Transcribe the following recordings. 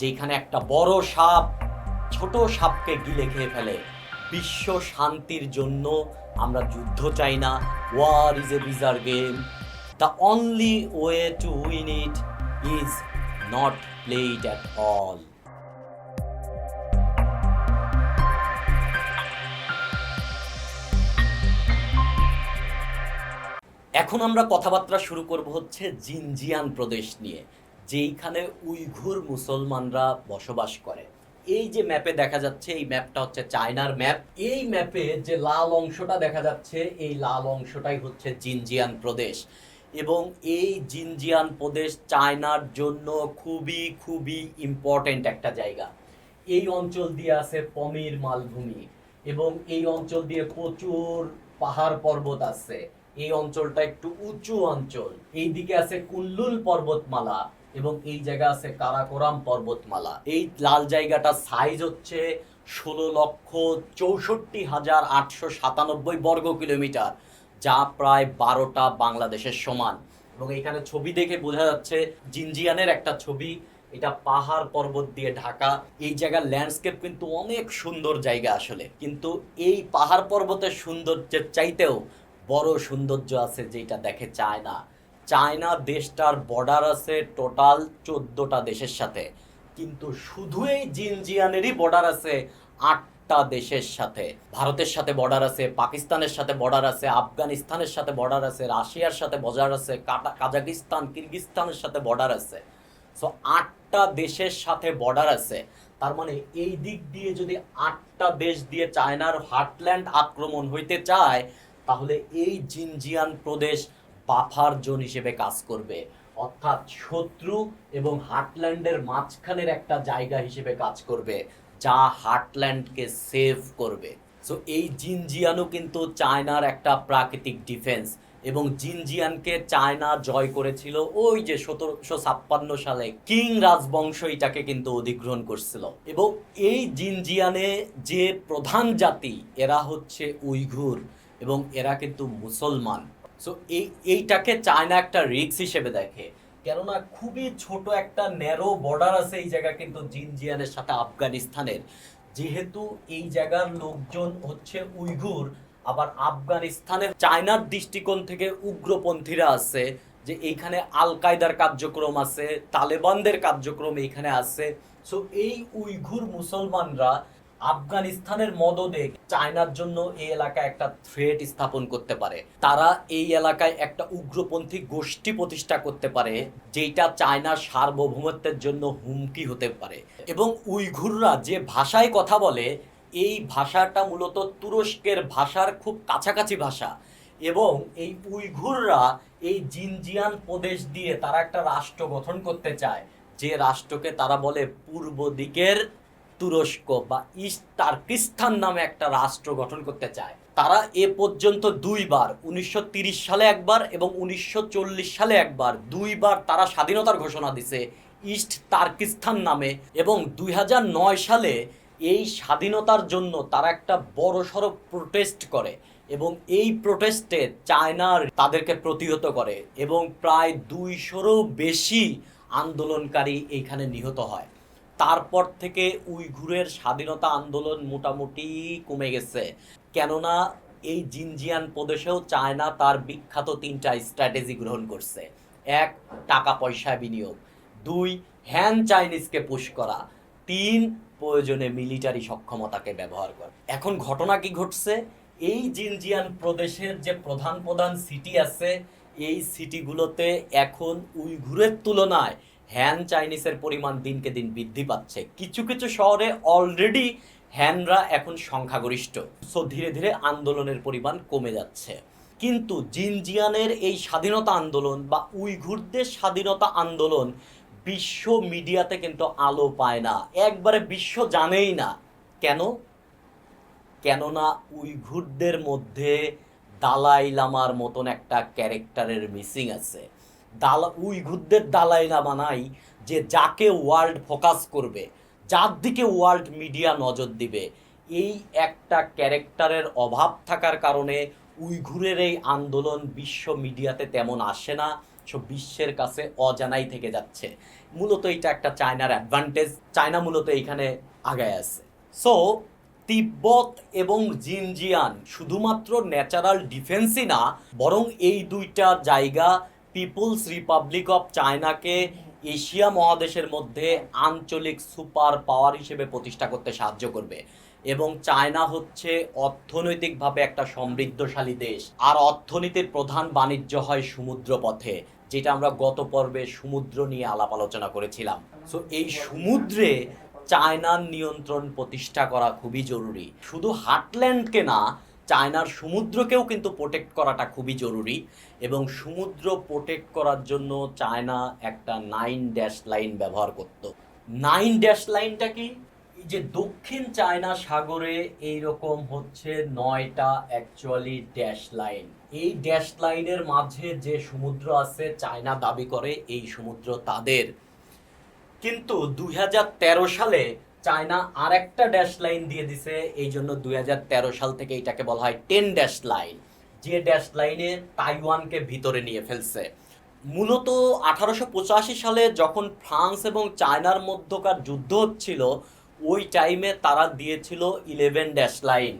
যেখানে একটা বড় সাপ ছোট সাপকে গিলে খেয়ে ফেলে। বিশ্ব শান্তির জন্য আমরা যুদ্ধ চাই না। War is a bizarre game the only way to win it is not play it at all এখন আমরা কথাবার্তা শুরু করব হচ্ছে জিনজিয়ান প্রদেশ নিয়ে। যেইখানে উইঘুর মুসলমানরা বসবাস করে। এই যে ম্যাপে দেখা যাচ্ছে, এই ম্যাপটা হচ্ছে চায়নার ম্যাপ। এই ম্যাপে যে লাল অংশটা দেখা যাচ্ছে, এই লাল অংশটাই হচ্ছে জিনজিয়ান প্রদেশ। এবং এই জিনজিয়ান প্রদেশ চায়নার জন্য খুবই খুবই ইম্পর্ট্যান্ট একটা জায়গা। এই অঞ্চল দিয়ে আছে পমির মালভূমি। এবং এই অঞ্চল দিয়ে প্রচুর পাহাড় পর্বত আছে। এই অঞ্চলটা একটু উঁচু অঞ্চল। এই দিকে আছে কুল্লুল পর্বতমালা। এবং এই জায়গা আছে কারাকোরাম পর্বতমালা। এই লাল জায়গাটা সাইজ হচ্ছে ষোলো লক্ষ চৌষট্টি হাজার আটশো সাতানব্বই বর্গ কিলোমিটার, যা প্রায় বারোটা বাংলাদেশের সমান। এবং এখানে ছবি দেখে বোঝা যাচ্ছে জিনজিয়ানের একটা ছবি, এটা পাহাড় পর্বত দিয়ে ঢাকা। এই জায়গার ল্যান্ডস্কেপ কিন্তু অনেক সুন্দর জায়গা আসলে। কিন্তু এই পাহাড় পর্বতের সৌন্দর্যের চাইতেও বড় সৌন্দর্য আছে যেটা দেখে চায়না চায়না দেশটার বর্ডার আছে টোটাল চোদ্দটা দেশের সাথে। কিন্তু শুধু এই জিনজিয়ানেরই বর্ডার আছে আটটা দেশের সাথে। ভারতের সাথে বর্ডার আছে, পাকিস্তানের সাথে বর্ডার আছে, আফগানিস্তানের সাথে বর্ডার আছে, রাশিয়ার সাথে বর্ডার আছে কাজাকিস্তান কিরগিস্তানের সাথে বর্ডার আছে। সো আটটা দেশের সাথে বর্ডার আছে। তার মানে এই দিক দিয়ে যদি আটটা দেশ দিয়ে চায়নার হার্টল্যান্ড আক্রমণ হইতে চায়, তাহলে এই জিনজিয়ান প্রদেশ বাফার জোন হিসেবে কাজ করবে। অর্থাৎ শত্রু এবং হার্টল্যান্ডের মাঝখানের একটা জায়গা হিসেবে কাজ করবে, যা হার্টল্যান্ডকে সেভ করবে। সো এই জিনজিয়ানও কিন্তু চায়নার একটা প্রাকৃতিক ডিফেন্স এবং জিনজিয়ানকে চায়না জয় করেছিল ওই যে সতেরোশো ছাপ্পান্ন সালে। কিং রাজবংশ এটাকে কিন্তু অধিগ্রহণ করছিল। এবং এই জিনজিয়ানে যে প্রধান জাতি, এরা হচ্ছে উইঘুর এবং এরা কিন্তু মুসলমান। সো এই, এইটাকে চায়না একটা রিক্স হিসেবে দেখে। কেননা খুবই ছোট একটা ন্যারো বর্ডার আছে এই জায়গা কিন্তু জিনজিয়ানের সাথে আফগানিস্তানের। যেহেতু এই জায়গার লোকজন হচ্ছে উইঘুর, আবার আফগানিস্তানের চায়নার দৃষ্টিকোণ থেকে উগ্রপন্থীরা আছে, যে এইখানে আল কায়দার কার্যক্রম আছে, তালেবানদের কার্যক্রম এইখানে আছে। সো এই উইঘুর মুসলমানরা আফগানিস্তানের মদদে চায়নার জন্য এই এলাকায় একটা থ্রেট স্থাপন করতে পারে। তারা এই এলাকায় একটা উগ্রপন্থী গোষ্ঠী প্রতিষ্ঠা করতে পারে যেটা চায়নার সার্বভৌমত্বের জন্য হুমকি হতে পারে। এবং উইঘুররা যে ভাষায় কথা বলে, এই ভাষাটা মূলত তুরস্কের ভাষার খুব কাছাকাছি ভাষা। এবং এই উইঘুররা এই জিনজিয়ান প্রদেশ দিয়ে তারা একটা রাষ্ট্র গঠন করতে চায়, যে রাষ্ট্রকে তারা বলে পূর্ব দিকের তুরস্ক বা ইস্ট তার্কিস্তান নামে একটা রাষ্ট্র গঠন করতে চায়। তারা এ পর্যন্ত দুইবার, উনিশশো সালে একবার এবং উনিশশো চল্লিশ সালে একবার দুইবার তারা স্বাধীনতার ঘোষণা দিছে ইস্ট তার্কিস্তান নামে এবং দুই হাজার নয় সালে এই স্বাধীনতার জন্য তারা একটা বড়সড় প্রোটেস্ট করে এবং এই প্রোটেস্টে চায়নার তাদেরকে প্রতিহত করে এবং প্রায় দুইশোরও বেশি আন্দোলনকারী এইখানে নিহত হয়। তারপর থেকে উইঘুরের স্বাধীনতা আন্দোলন মোটামুটি কমে গেছে। কেননা এই জিনজিয়ান প্রদেশেও চায়না তার বিখ্যাত তিনটা স্ট্র্যাটেজি গ্রহণ করছে। এক টাকা পয়সা বিনিয়োগ। দুই, হ্যান চাইনিজকে পুশ করা। তিন, প্রয়োজনে মিলিটারি সক্ষমতাকে ব্যবহার করা। এখন ঘটনা কি ঘটছে? এই জিনজিয়ান প্রদেশের যে প্রধান প্রধান সিটি আছে, এই সিটিগুলোতে এখন উইঘুরের তুলনায় হ্যান চাইনিজের পরিমাণ দিনকে দিন বৃদ্ধি পাচ্ছে। কিছু কিছু শহরে অলরেডি হ্যানরা এখন সংখ্যাগরিষ্ঠ। সো ধীরে ধীরে আন্দোলনের পরিমাণ কমে যাচ্ছে। কিন্তু জিনজিয়ানের এই স্বাধীনতা আন্দোলন বা উইঘুরদের স্বাধীনতা আন্দোলন বিশ্ব মিডিয়াতে কিন্তু আলো পায় না। একবারে বিশ্ব জানেই না। কেন? কেননা উইঘুরদের মধ্যে দালাই লামার মতন একটা ক্যারেক্টারের মিসিং আছে। দালা উইঘুরদের দালাই লামা নাই যে যাকে ওয়ার্ল্ড ফোকাস করবে, যার দিকে ওয়ার্ল্ড মিডিয়া নজর দিবে। এই একটা ক্যারেক্টারের অভাব থাকার কারণে উইঘুরের এই আন্দোলন বিশ্ব মিডিয়াতে তেমন আসে না অথচ বিশ্বের কাছে অজানাই থেকে যাচ্ছে। মূলত এটা একটা চায়নার অ্যাডভান্টেজ চায়না মূলত এইখানে আগায় আছে। সো, তিব্বত এবং জিনজিয়ান শুধুমাত্র ন্যাচারাল ডিফেন্সই না, বরং এই দুইটা জায়গা পিপুলস রিপাবলিক অফ চায়নাকে এশিয়া মহাদেশের মধ্যে আঞ্চলিক সুপার পাওয়ার হিসেবে প্রতিষ্ঠা করতে সাহায্য করবে। এবং চায়না হচ্ছে অর্থনৈতিকভাবে একটা সমৃদ্ধশালী দেশ। আর অর্থনীতির প্রধান বাণিজ্য হয় সমুদ্র পথে যেটা আমরা গত পর্বে সমুদ্র নিয়ে আলাপ আলোচনা করেছিলাম। সো এই সমুদ্রে চায়নার নিয়ন্ত্রণ প্রতিষ্ঠা করা খুবই জরুরি। শুধু হাটল্যান্ডকে না চায়নার সমুদ্রকেও কিন্তু প্রোটেক্ট করাটা খুবই জরুরি এবং সমুদ্র প্রোটেক্ট করার জন্য চায়না একটা নাইন ড্যাশ লাইন ব্যবহার করত। নাইন ড্যাশ লাইনটা কি? যে দক্ষিণ চায়না সাগরে এই রকম হচ্ছে নয়টা অ্যাকচুয়ালি ড্যাশ লাইন এই ড্যাশ লাইনের মাঝে যে সমুদ্র আছে, চায়না দাবি করে এই সমুদ্র তাদের। কিন্তু দু হাজার তেরো সালে চায়না আর একটা ড্যাশ লাইন দিয়ে দিছে এই জন্য দুই হাজার তেরো সাল থেকে এটাকে বলা হয় টেন ড্যাশ লাইন যে ড্যাশ লাইনে তাইওয়ানকে ভিতরে নিয়ে ফেলছে। মূলত আঠারোশো পঁচাশি সালে যখন ফ্রান্স এবং চায়নার মধ্যকার যুদ্ধ হচ্ছিল, ওই টাইমে তারা দিয়েছিল ইলেভেন ড্যাশ লাইন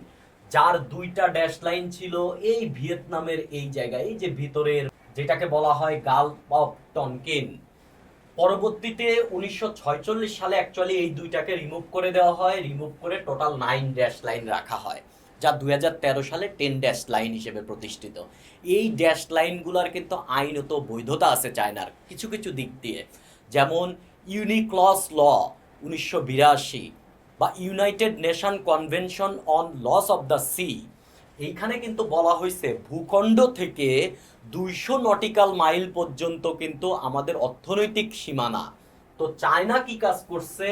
যার দুইটা ড্যাশ লাইন ছিল এই ভিয়েতনামের এই জায়গায়, এই যে ভিতরের, যেটাকে বলা হয় গালফ অফ টনকিন। পরবর্তীতে উনিশশো সালে অ্যাকচুয়ালি এই দুইটাকে রিমুভ করে দেওয়া হয় রিমুভ করে টোটাল নাইন ড্যাশ লাইন রাখা হয়, যা দু হাজার তেরো সালে টেন ড্যাশ লাইন হিসেবে প্রতিষ্ঠিত। এই ড্যাশ লাইনগুলোর কিন্তু আইনত বৈধতা আছে চায়নার কিছু কিছু দিক দিয়ে। যেমন ইউনিক্লস ল উনিশশো বিরাশি বা United Nation convention on laws of the sea এইখানে কিন্তু বলা হয়েছে, ভূখণ্ড থেকে দুইশো নটিক্যাল মাইল পর্যন্ত কিন্তু আমাদের অর্থনৈতিক সীমানা। তো চায়না কি কাজ করছে?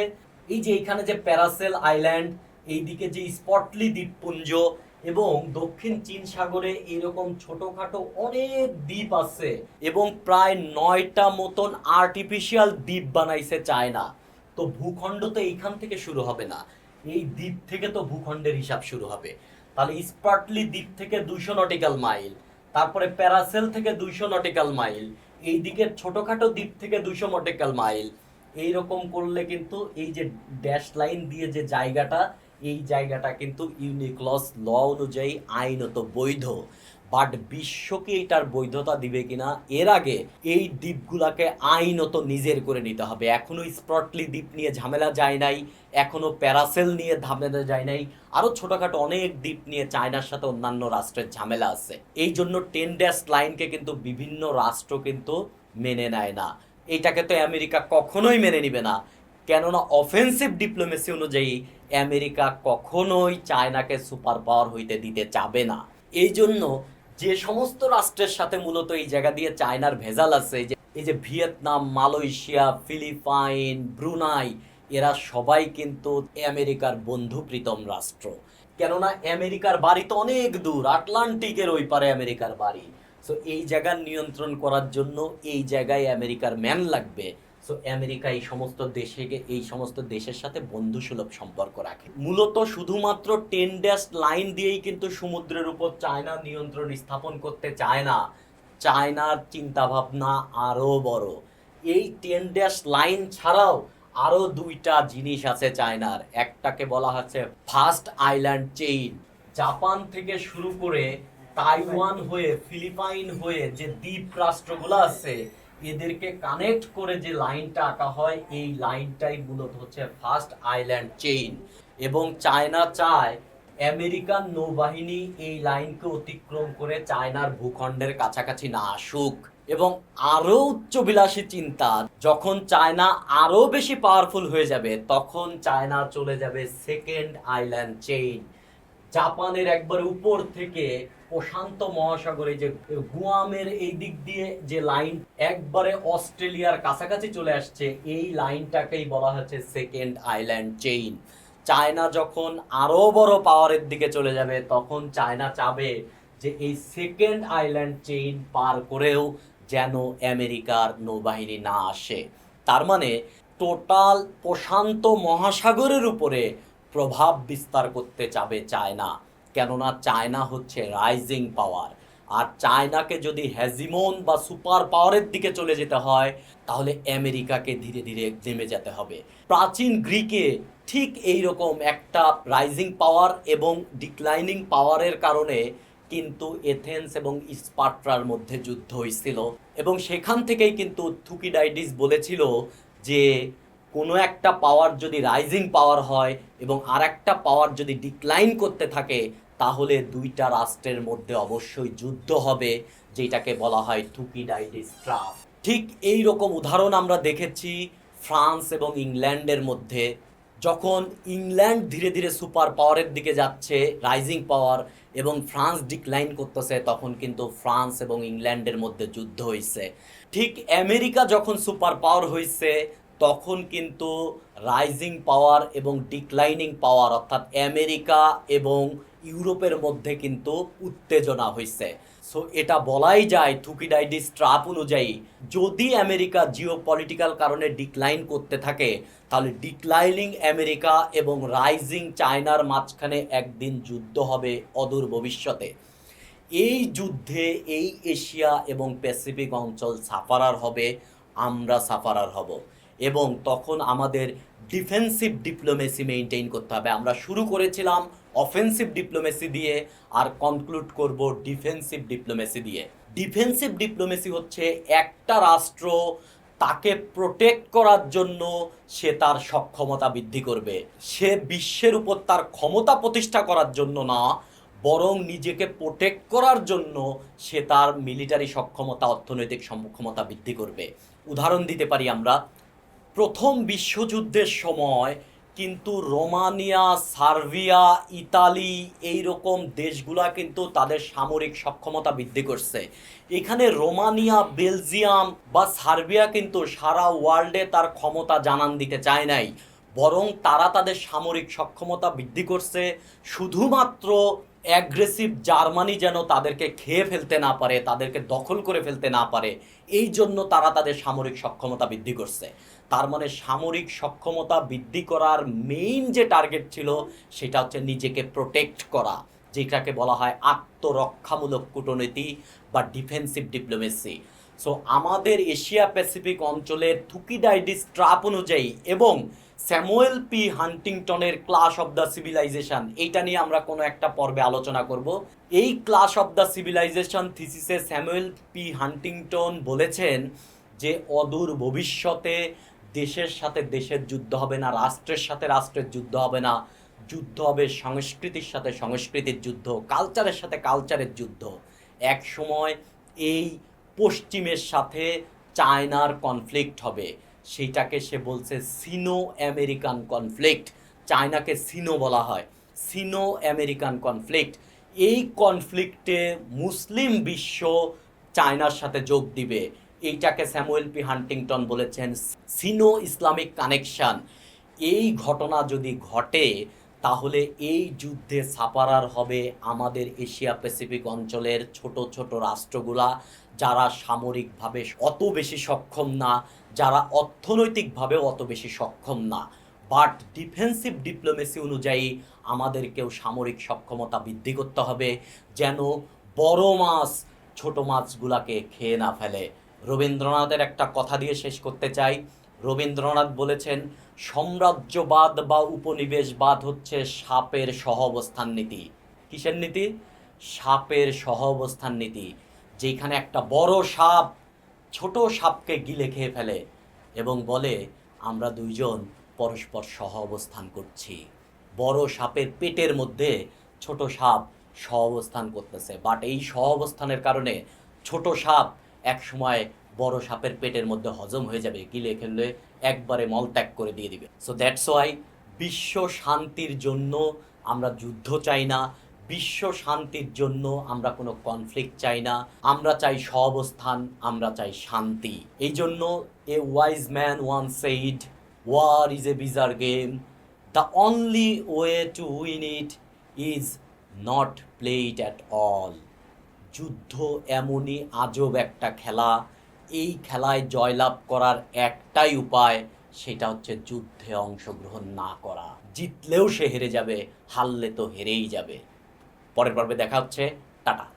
এই যে এখানে যে প্যারাসেল আইল্যান্ড, এইদিকে যে স্পটলি দ্বীপপুঞ্জ এবং দক্ষিণ চীন সাগরে এরকম ছোটখাটো অনেক দ্বীপ আছে এবং প্রায় নয়টা মতন আর্টিফিশিয়াল দ্বীপ বানাইছে চায়না। তো ভূখণ্ড তো এইখান থেকে শুরু হবে না, এই দ্বীপ থেকে তো ভূখণ্ডের হিসাব শুরু হবে। তাহলে স্পার্টলি দ্বীপ থেকে দুইশো নটিক্যাল মাইল তারপরে প্যারাসেল থেকে দুইশো নটিক্যাল মাইল এই দিকের ছোটোখাটো দ্বীপ থেকে দুইশো নটিক্যাল মাইল এই রকম করলে কিন্তু এই যে ড্যাশ লাইন দিয়ে যে জায়গাটা, এই জায়গাটা কিন্তু ইউনিক্লস ল অনুযায়ী আইনত বৈধ। বাট বিশ্বকে এটার বৈধতা দিবে কিনা? এর আগে এই দ্বীপগুলাকে আইনত নিজের করে নিতে হবে। এখনও স্পটলি দ্বীপ নিয়ে ঝামেলা যায় নাই, এখনও প্যারাসেল নিয়ে ঝামেলা যায় নাই, আরও ছোটখাটো অনেক দ্বীপ নিয়ে চায়নার সাথে অন্যান্য রাষ্ট্রের ঝামেলা আছে। এই জন্য টেন ড্যাশ লাইনকে কিন্তু বিভিন্ন রাষ্ট্র কিন্তু মেনে নেয় না। এটাকে তো আমেরিকা কখনোই মেনে নিবে না। কেননা অফেন্সিভ ডিপ্লোমেসি অনুযায়ী আমেরিকা কখনোই চায়নাকে সুপার পাওয়ার হইতে দিতে চাবে না। এই জন্য যে সমস্ত রাষ্ট্রের সাথে মূলত এই জায়গা দিয়ে চায়নার ভেজাল আছে, যে এই যে ভিয়েতনাম, মালয়েশিয়া, ফিলিপাইন, ব্রুনাই, এরা সবাই কিন্তু আমেরিকার বন্ধু প্রীতম রাষ্ট্র। কেননা আমেরিকার বাড়ি তো অনেক দূর, আটলান্টিকের ওই পারে আমেরিকার বাড়ি। সো এই জায়গার নিয়ন্ত্রণ করার জন্য এই জায়গায় আমেরিকার ম্যান লাগবে। সো আমেরিকা এই সমস্ত দেশে এই সমস্ত দেশের সাথে বন্ধুসুলভ সম্পর্ক রাখে। মূলত শুধুমাত্র টেন ড্যাশ লাইন দিয়েই কিন্তু সমুদ্রের উপর চায়না নিয়ন্ত্রণ স্থাপন করতে চায় না। চায়নার চিন্তা ভাবনা আরও বড়। এই টেন ড্যাশ লাইন ছাড়াও আরও দুইটা জিনিস আছে চায়নার একটাকে বলা হচ্ছে ফার্স্ট আইল্যান্ড চেইন জাপান থেকে শুরু করে তাইওয়ান হয়ে ফিলিপাইন হয়ে যে দ্বীপ রাষ্ট্রগুলো আছে এদেরকে কানেক্ট করে যে লাইনটা আঁকা হয়, এই লাইনটাই মূলত হচ্ছে ফার্স্ট আইল্যান্ড চেইন এবং চায়না চায় আমেরিকান নৌবাহিনী এই লাইনকে অতিক্রম করে চায়নার ভূখণ্ডের কাছাকাছি না আসুক। এবং আরও উচ্চবিলাসী চিন্তা, যখন চায়না আরও বেশি পাওয়ারফুল হয়ে যাবে, তখন চায়না চলে যাবে সেকেন্ড আইল্যান্ড চেইন জাপানের একবার উপর থেকে প্রশান্ত মহাসাগরে যে গুয়ামের এই দিক দিয়ে যে লাইন, একবারে অস্ট্রেলিয়ার কাছাকাছি চলে আসছে, এই লাইনটাকেই বলা হচ্ছে সেকেন্ড আইল্যান্ড চেইন। চায়না যখন আরও বড় পাওয়ারের দিকে চলে যাবে, তখন চায়না চাবে যে এই সেকেন্ড আইল্যান্ড চেইন পার করেও যেন আমেরিকার নৌবাহিনী না আসে। তার মানে টোটাল প্রশান্ত মহাসাগরের উপরে প্রভাব বিস্তার করতে চাবে চায়না, কেননা চায়না হচ্ছে রাইজিং পাওয়ার আর চায়নাকে যদি হ্যাজিমন বা সুপার পাওয়ারের দিকে চলে যেতে হয়, তাহলে আমেরিকাকে ধীরে ধীরে নেমে যেতে হবে। প্রাচীন গ্রিকে ঠিক এই রকম একটা রাইজিং পাওয়ার এবং ডিক্লাইনিং পাওয়ারের কারণে কিন্তু এথেন্স এবং স্পার্ট্রার মধ্যে যুদ্ধ হয়েছিল। এবং সেখান থেকেই কিন্তু থুকিডাইডিস বলেছিল যে কোনো একটা পাওয়ার যদি রাইজিং পাওয়ার হয় এবং আর একটা পাওয়ার যদি ডিক্লাইন করতে থাকে, তাহলে দুইটা রাষ্ট্রের মধ্যে অবশ্যই যুদ্ধ হবে, যেটাকে বলা হয় থুকিডাইডিস ট্রাফ ঠিক এই রকম উদাহরণ আমরা দেখেছি ফ্রান্স এবং ইংল্যান্ডের মধ্যে। যখন ইংল্যান্ড ধীরে ধীরে সুপার পাওয়ারের দিকে যাচ্ছে রাইজিং পাওয়ার এবং ফ্রান্স ডিক্লাইন করতেছে, তখন কিন্তু ফ্রান্স এবং ইংল্যান্ডের মধ্যে যুদ্ধ হয়েছে ঠিক আমেরিকা যখন সুপার পাওয়ার হয়েছে তখন কিন্তু রাইজিং পাওয়ার এবং ডিক্লাইনিং পাওয়ার অর্থাৎ আমেরিকা এবং ইউরোপের মধ্যে কিন্তু উত্তেজনা হয়েছে সো এটা বলাই যায় থুকিডাইডিস ট্রাপ অনুযায়ী, যদি আমেরিকা জিও পলিটিক্যাল কারণে ডিক্লাইন করতে থাকে, তাহলে ডিক্লাইনিং আমেরিকা এবং রাইজিং চায়নার মাঝখানে একদিন যুদ্ধ হবে অদূর ভবিষ্যতে। এই যুদ্ধে এই এশিয়া এবং প্যাসিফিক অঞ্চল সাফারার হবে, আমরা সাফারার হব। এবং তখন আমাদের ডিফেন্সিভ ডিপ্লোমেসি মেনটেন করতে হবে। আমরা শুরু করেছিলাম অফেন্সিভ ডিপ্লোমেসি দিয়ে, আর কনক্লুড করব ডিফেন্সিভ ডিপ্লোমেসি দিয়ে। ডিফেন্সিভ ডিপ্লোমেসি হচ্ছে একটা রাষ্ট্র তাকে প্রোটেক্ট করার জন্য সে তার সক্ষমতা বৃদ্ধি করবে। সে বিশ্বের উপর তার ক্ষমতা প্রতিষ্ঠা করার জন্য না, বরং নিজেকে প্রোটেক্ট করার জন্য সে তার মিলিটারি সক্ষমতা, অর্থনৈতিক সক্ষমতা বৃদ্ধি করবে। উদাহরণ দিতে পারি আমরা প্রথম বিশ্বযুদ্ধের সময় কিন্তু রোমানিয়া, সার্বিয়া, ইতালি এই রকম দেশগুলা কিন্তু তাদের সামরিক সক্ষমতা বৃদ্ধি করছে। এখানে রোমানিয়া, বেলজিয়াম বা সার্বিয়া কিন্তু সারা ওয়ার্ল্ডে তার ক্ষমতা জানান দিতে চায় নাই। বরং তারা তাদের সামরিক সক্ষমতা বৃদ্ধি করছে। শুধুমাত্র অ্যাগ্রেসিভ জার্মানি যেন তাদেরকে খেয়ে ফেলতে না পারে, তাদেরকে দখল করে ফেলতে না পারে, এই জন্য তারা তাদের সামরিক সক্ষমতা বৃদ্ধি করছে। তার মানে সামরিক সক্ষমতা বৃদ্ধি করার মেইন যে টার্গেট ছিল, সেটা হচ্ছে নিজেকে প্রোটেক্ট করা, যেটাকে বলা হয় আত্মরক্ষামূলক কূটনীতি বা ডিফেন্সিভ ডিপ্লোমেসি সো আমাদের এশিয়া প্যাসিফিক অঞ্চলের থুকিডাইডিস ট্রাপ অনুযায়ী এবং স্যামুয়েল পি. হান্টিংটনের ক্লাস অফ দ্য সিভিলাইজেশন। এইটা নিয়ে আমরা কোনো একটা পর্বে আলোচনা করব। এই ক্লাস অফ দ্য সিভিলাইজেশন থিসিসে স্যামুয়েল পি. হান্টিংটন বলেছেন যে, অদূর ভবিষ্যতে দেশের সাথে দেশের যুদ্ধ হবে না, রাষ্ট্রের সাথে রাষ্ট্রের যুদ্ধ হবে না। যুদ্ধ হবে সংস্কৃতির সাথে সংস্কৃতির যুদ্ধ কালচারের সাথে কালচারের যুদ্ধ। এক সময় এই পশ্চিমের সাথে চায়নার কনফ্লিক্ট হবে। সেইটাকে সে বলছে সিনো আমেরিকান কনফ্লিক্ট। চায়নাকে সিনো বলা হয়। Sino American conflict. এই কনফ্লিক্টে মুসলিম বিশ্ব চায়নার সাথে যোগ দিবে। এইটাকে স্যামুয়েল পি হান্টিংটন বলেছেন সিনো ইসলামিক কানেকশন। এই ঘটনা যদি ঘটে, তাহলে এই যুদ্ধে সাপারার হবে আমাদের এশিয়া প্যাসিফিক অঞ্চলের ছোট ছোট রাষ্ট্রগুলা, যারা সামরিকভাবে অত বেশি সক্ষম না যারা অর্থনৈতিকভাবে অত বেশি সক্ষম না বাট ডিফেন্সিভ ডিপ্লোমেসি অনুযায়ী আমাদেরকেও সামরিক সক্ষমতা বৃদ্ধি করতে হবে, যেন বড় মাছ ছোট মাছগুলাকে খেয়ে না ফেলে। রবীন্দ্রনাথের একটা কথা দিয়ে শেষ করতে চাই। রবীন্দ্রনাথ বলেছেন, সাম্রাজ্যবাদ বা উপনিবেশবাদ হচ্ছে সাপের সহ অবস্থান নীতি। কিসের নীতি? সাপের সহ অবস্থান নীতি, যেখানে একটা বড় সাপ ছোট সাপকে গিলে খেয়ে ফেলে এবং বলে, আমরা দুইজন পরস্পর সহ অবস্থান করছি। বড় সাপের পেটের মধ্যে ছোট সাপ সহ অবস্থান করতেছে। বাট এই সহ অবস্থানের কারণে ছোট সাপ এক সময় বড় সাপের পেটের মধ্যে হজম হয়ে যাবে, গিলে খেললে একবারে মলত্যাগ করে দিয়ে দিবে। সো দ্যাটস ওয়াই বিশ্ব শান্তির জন্য আমরা যুদ্ধ চাই না বিশ্ব শান্তির জন্য আমরা কোনো কনফ্লিক্ট চাই না। আমরা চাই সহাবস্থান আমরা চাই শান্তি। এই জন্য a wise man one said war is a bizarre game the only way to win it is not play it at all যুদ্ধ এমনই আজব একটা খেলা। এই খেলায় জয়লাভ করার একটাই উপায়, সেটা হচ্ছে যুদ্ধে অংশগ্রহণ না করা। জিতলেও সে হেরে যাবে, হারলে তো হেরেই যাবে। পরের পর্বে দেখা হচ্ছে। টাটা।